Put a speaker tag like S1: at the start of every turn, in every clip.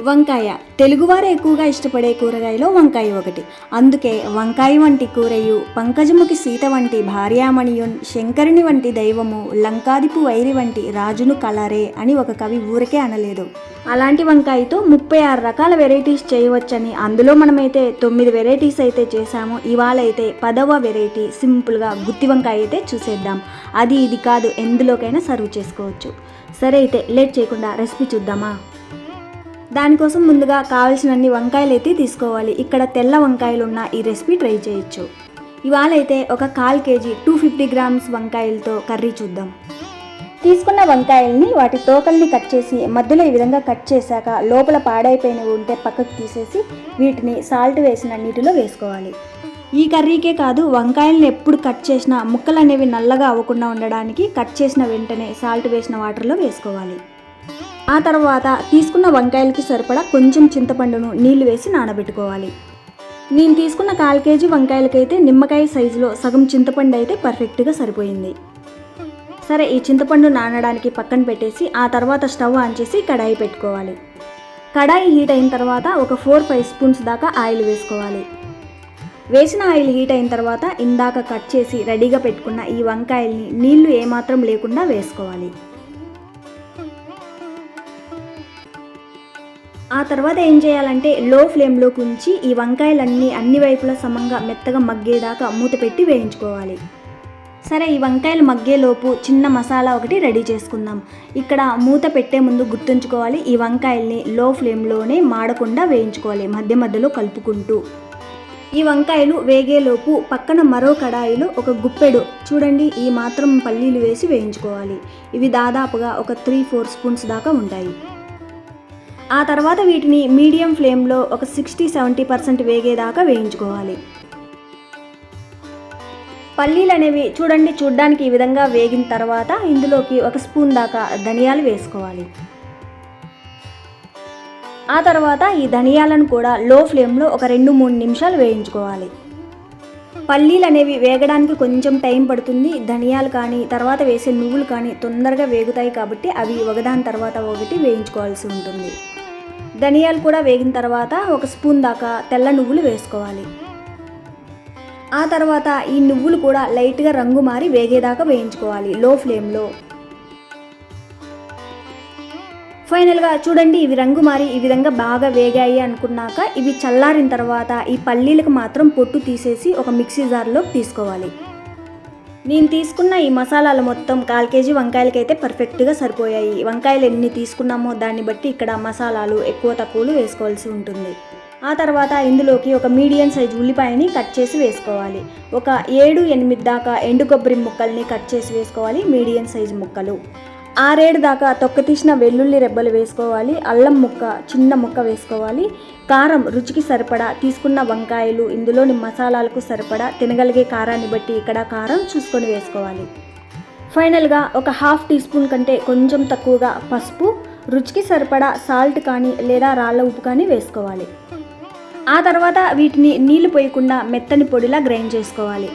S1: వంకాయ. తెలుగువారు ఎక్కువగా ఇష్టపడే కూరగాయలో వంకాయ ఒకటి. అందుకే వంకాయ వంటి కూరయు పంకజముఖి సీత వంటి భార్యామణియున్ శంకరుని వంటి దైవము లంకాదిపు వైరి వంటి రాజును కలరే అని ఒక కవి ఊరికే అనలేదు. అలాంటి వంకాయతో ముప్పై ఆరు రకాల వెరైటీస్ చేయవచ్చని అందులో మనమైతే తొమ్మిది వెరైటీస్ అయితే చేశాము. ఇవాళ అయితే పదవ వెరైటీ సింపుల్గా గుత్తి వంకాయ అయితే చూసేద్దాం. అది ఇది కాదు ఎందులోకైనా సర్వ్ చేసుకోవచ్చు. సరే అయితే లేట్ చేయకుండా రెసిపీ చూద్దామా? దానికోసం ముందుగా కావాల్సినన్ని వంకాయలు అయితే తీసుకోవాలి. ఇక్కడ తెల్ల వంకాయలు ఉన్న ఈ రెసిపీ ట్రై చేయొచ్చు. ఇవాళ అయితే ఒక కాల్ కేజీ టూ ఫిఫ్టీ గ్రామ్స్ వంకాయలతో కర్రీ చూద్దాం. తీసుకున్న వంకాయల్ని వాటి తోకల్ని కట్ చేసి మధ్యలో ఈ విధంగా కట్ చేశాక లోపల పాడైపోయినవి ఉంటే పక్కకు తీసేసి వీటిని సాల్ట్ వేసిన నీటిలో వేసుకోవాలి. ఈ కర్రీకే కాదు వంకాయల్ని ఎప్పుడు కట్ చేసినా ముక్కలు అనేవి నల్లగా అవ్వకుండా ఉండడానికి కట్ చేసిన వెంటనే సాల్ట్ వేసిన వాటర్లో వేసుకోవాలి. ఆ తర్వాత తీసుకున్న వంకాయలకి సరిపడా కొంచెం చింతపండును నీళ్ళు వేసి నానబెట్టుకోవాలి. నేను తీసుకున్న కాల్ కేజీ వంకాయలకైతే నిమ్మకాయ సైజులో సగం చింతపండు అయితే పర్ఫెక్ట్గా సరిపోయింది. సరే ఈ చింతపండు నానడానికి పక్కన పెట్టేసి ఆ తర్వాత స్టవ్ ఆన్ చేసి కడాయి పెట్టుకోవాలి. కడాయి హీట్ అయిన తర్వాత ఒక ఫోర్ ఫైవ్ స్పూన్స్ దాకా ఆయిల్ వేసుకోవాలి. వేసిన ఆయిల్ హీట్ అయిన తర్వాత ఇందాక కట్ చేసి రెడీగా పెట్టుకున్న ఈ వంకాయల్ని నీళ్ళు ఏమాత్రం లేకుండా వేసుకోవాలి. ఆ తర్వాత ఏం చేయాలంటే లో ఫ్లేమ్లోకి ఉంచి ఈ వంకాయలన్నీ అన్ని వైపులా సమంగా మెత్తగా మగ్గేదాకా మూత పెట్టి వేయించుకోవాలి. సరే ఈ వంకాయలు మగ్గేలోపు చిన్న మసాలా ఒకటి రెడీ చేసుకుందాం. ఇక్కడ మూత పెట్టే ముందు గుర్తుంచుకోవాలి ఈ వంకాయల్ని లో ఫ్లేమ్లోనే మాడకుండా వేయించుకోవాలి మధ్య మధ్యలో కలుపుకుంటూ. ఈ వంకాయలు వేగేలోపు పక్కన మరో కడాయిలో ఒక గుప్పెడు చూడండి ఈ మాత్రం పల్లీలు వేసి వేయించుకోవాలి. ఇవి దాదాపుగా ఒక త్రీ ఫోర్ స్పూన్స్ దాకా ఉంటాయి. ఆ తర్వాత వీటిని మీడియం ఫ్లేమ్లో ఒక సిక్స్టీ సెవెంటీ పర్సెంట్ వేగేదాకా వేయించుకోవాలి. పల్లీలు అనేవి చూడండి చూడ్డానికి ఈ విధంగా వేగిన తర్వాత ఇందులోకి ఒక స్పూన్ దాకా ధనియాలు వేసుకోవాలి. ఆ తర్వాత ఈ ధనియాలను కూడా లో ఫ్లేమ్లో ఒక రెండు మూడు నిమిషాలు వేయించుకోవాలి. పల్లీలు అనేవి వేగడానికి కొంచెం టైం పడుతుంది. ధనియాలు కానీ తర్వాత వేసే నువ్వులు కానీ తొందరగా వేగుతాయి కాబట్టి అవి ఒకదాని తర్వాత ఒకటి వేయించుకోవాల్సి ఉంటుంది. ధనియాలు కూడా వేగిన తర్వాత ఒక స్పూన్ దాకా తెల్ల నువ్వులు వేసుకోవాలి. ఆ తర్వాత ఈ నువ్వులు కూడా లైట్గా రంగు మారి వేగేదాకా వేయించుకోవాలి లో ఫ్లేమ్లో. ఫైనల్గా చూడండి ఇవి రంగు మారి ఈ విధంగా బాగా వేగాయి అనుకున్నాక ఇవి చల్లారిన తర్వాత ఈ పల్లీలకు మాత్రం పొట్టు తీసేసి ఒక మిక్సీ జార్లోకి తీసుకోవాలి. నేను తీసుకున్న ఈ మసాలాలు మొత్తం కాల్ కేజీ వంకాయలకైతే పర్ఫెక్ట్గా సరిపోయాయి. వంకాయలు ఎన్ని తీసుకున్నామో దాన్ని బట్టి ఇక్కడ మసాలాలు ఎక్కువ తక్కువలు వేసుకోవాల్సి ఉంటుంది. ఆ తర్వాత ఇందులోకి ఒక మీడియం సైజు ఉల్లిపాయని కట్ చేసి వేసుకోవాలి. ఒక ఏడు ఎనిమిది దాకా ఎండు కొబ్బరి ముక్కల్ని కట్ చేసి వేసుకోవాలి మీడియం సైజ్ ముక్కలు. ఆరేడు దాకా తొక్క తీసిన వెల్లుల్లి రెబ్బలు వేసుకోవాలి అల్లం ముక్క చిన్న ముక్క వేసుకోవాలి. కారం రుచికి సరిపడా తీసుకున్న వంకాయలు ఇందులోని మసాలాలకు సరిపడా తినగలిగే కారాన్ని బట్టి ఇక్కడ కారం చూసుకొని వేసుకోవాలి. ఫైనల్గా ఒక హాఫ్ టీ స్పూన్ కంటే కొంచెం తక్కువగా పసుపు రుచికి సరిపడా సాల్ట్ కానీ లేదా రాళ్ళ ఉప్పు కానీ వేసుకోవాలి. ఆ తర్వాత వీటిని నీళ్ళు పోయకుండా మెత్తని పొడిలా గ్రైండ్ చేసుకోవాలి.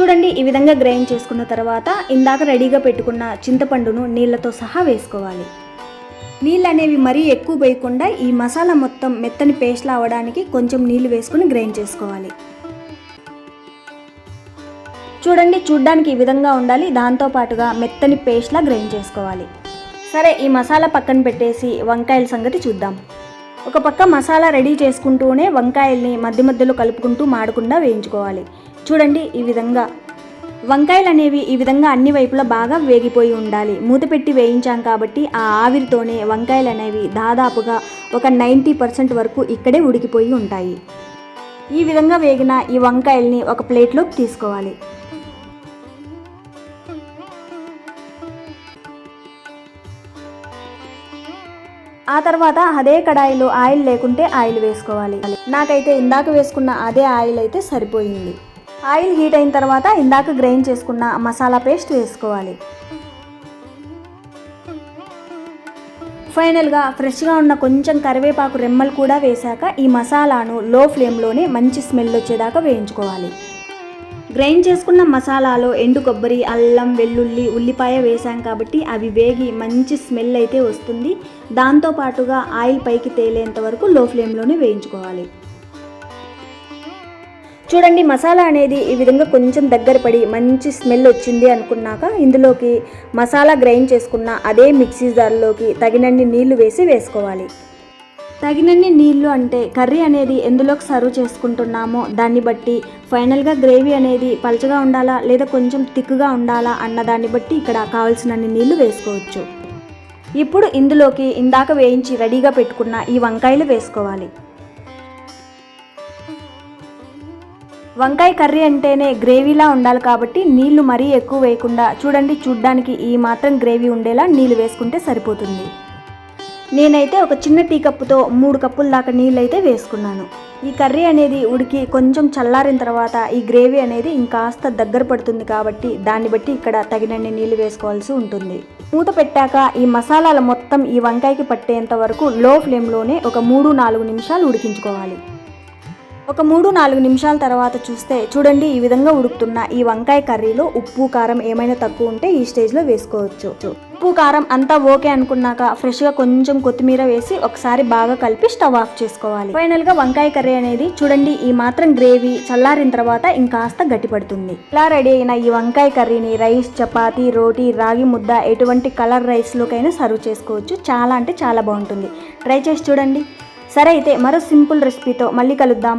S1: చూడండి ఈ విధంగా గ్రైండ్ చేసుకున్న తర్వాత ఇందాక రెడీగా పెట్టుకున్న చింతపండును నీళ్ళతో సహా వేసుకోవాలి. నీళ్ళు అనేవి మరీ ఎక్కువ పోయకుండా ఈ మసాలా మొత్తం మెత్తని పేస్ట్లా అవ్వడానికి కొంచెం నీళ్ళు వేసుకుని గ్రైండ్ చేసుకోవాలి. చూడండి చూడ్డానికి ఈ విధంగా ఉండాలి. దాంతో పాటుగా మెత్తని పేస్ట్లా గ్రైండ్ చేసుకోవాలి. సరే ఈ మసాలా పక్కన పెట్టేసి వంకాయల సంగతి చూద్దాం. ఒక పక్క మసాలా రెడీ చేసుకుంటూనే వంకాయల్ని మధ్య మధ్యలో కలుపుకుంటూ మాడకుండా వేయించుకోవాలి. చూడండి ఈ విధంగా. వంకాయలు అనేవి ఈ విధంగా అన్ని వైపులా బాగా వేగిపోయి ఉండాలి. మూత పెట్టి వేయించాం కాబట్టి ఆ ఆవిరితోనే వంకాయలు అనేవి దాదాపుగా ఒక నైంటీ పర్సెంట్ వరకు ఇక్కడే ఉడికిపోయి ఉంటాయి. ఈ విధంగా వేగిన ఈ వంకాయల్ని ఒక ప్లేట్లోకి తీసుకోవాలి. ఆ తర్వాత అదే కడాయిలో ఆయిల్ లేకుంటే ఆయిల్ వేసుకోవాలి. నాకైతే ఇందాక వేసుకున్న అదే ఆయిల్ అయితే సరిపోయింది. ఆయిల్ హీట్ అయిన తర్వాత ఇందాక గ్రైండ్ చేసుకున్న మసాలా పేస్ట్ వేసుకోవాలి. ఫైనల్గా ఫ్రెష్గా ఉన్న కొంచెం కరివేపాకు రెమ్మలు కూడా వేశాక ఈ మసాలాను లో ఫ్లేమ్లోనే మంచి స్మెల్ వచ్చేదాకా వేయించుకోవాలి. గ్రైండ్ చేసుకున్న మసాలాలో ఎండు కొబ్బరి అల్లం వెల్లుల్లి ఉల్లిపాయ వేసాం కాబట్టి అవి వేగి మంచి స్మెల్ అయితే వస్తుంది. దాంతో పాటుగా ఆయిల్ పైకి తేలేంత వరకు లో ఫ్లేమ్లోనే వేయించుకోవాలి. చూడండి మసాలా అనేది ఈ విధంగా కొంచెం దగ్గర పడి మంచి స్మెల్ వచ్చింది అనుకున్నాక ఇందులోకి మసాలా గ్రైండ్ చేసుకున్న అదే మిక్సీ జార్లోకి తగినన్ని నీళ్ళు వేసి వేసుకోవాలి. తగినన్ని నీళ్ళు అంటే కర్రీ అనేది ఎందులోకి సర్వ్ చేసుకుంటున్నామో దాన్ని బట్టి ఫైనల్గా గ్రేవీ అనేది పలచగా ఉండాలా లేదా కొంచెం థిక్గా ఉండాలా అన్న దాన్ని బట్టి ఇక్కడ కావాల్సినన్ని నీళ్ళు వేసుకోవచ్చు. ఇప్పుడు ఇందులోకి ఇందాక వేయించి రెడీగా పెట్టుకున్న ఈ వంకాయలు వేసుకోవాలి. వంకాయ కర్రీ అంటేనే గ్రేవీలా ఉండాలి కాబట్టి నీళ్ళు మరీ ఎక్కువ వేయకుండా చూడండి చూడ్డానికి ఈ మాత్రం గ్రేవీ ఉండేలా నీళ్ళు వేసుకుంటే సరిపోతుంది. నేనైతే ఒక చిన్న టీ కప్పుతో మూడు కప్పుల దాకా నీళ్ళైతే వేసుకున్నాను. ఈ కర్రీ అనేది ఉడికి కొంచెం చల్లారిన తర్వాత ఈ గ్రేవీ అనేది ఇంకాస్త దగ్గర పడుతుంది కాబట్టి దాన్ని బట్టి ఇక్కడ తగినన్ని నీళ్ళు వేసుకోవాల్సి ఉంటుంది. మూత పెట్టాక ఈ మసాలాల మొత్తం ఈ వంకాయకి పట్టేంత వరకు లో ఫ్లేమ్లోనే ఒక మూడు నాలుగు నిమిషాలు ఉడికించుకోవాలి. ఒక మూడు నాలుగు నిమిషాల తర్వాత చూస్తే చూడండి ఈ విధంగా ఉడుకుతున్న ఈ వంకాయ కర్రీలో ఉప్పు కారం ఏమైనా తక్కువ ఉంటే ఈ స్టేజ్లో వేసుకోవచ్చు. ఉప్పు కారం అంతా ఓకే అనుకున్నాక ఫ్రెష్గా కొంచెం కొత్తిమీర వేసి ఒకసారి బాగా కలిపి స్టవ్ ఆఫ్ చేసుకోవాలి. ఫైనల్గా వంకాయ కర్రీ అనేది చూడండి ఈ మాత్రం గ్రేవీ చల్లారిన తర్వాత ఇంకాస్త గట్టిపడుతుంది. ఇలా రెడీ అయిన ఈ వంకాయ కర్రీని రైస్ చపాతీ రోటీ రాగి ముద్ద ఎటువంటి కలర్ రైస్లోకైనా సర్వ్ చేసుకోవచ్చు. చాలా అంటే చాలా బాగుంటుంది. ట్రై చేసి చూడండి. సరే అయితే మరో సింపుల్ రెసిపీతో మళ్ళీ కలుద్దాం.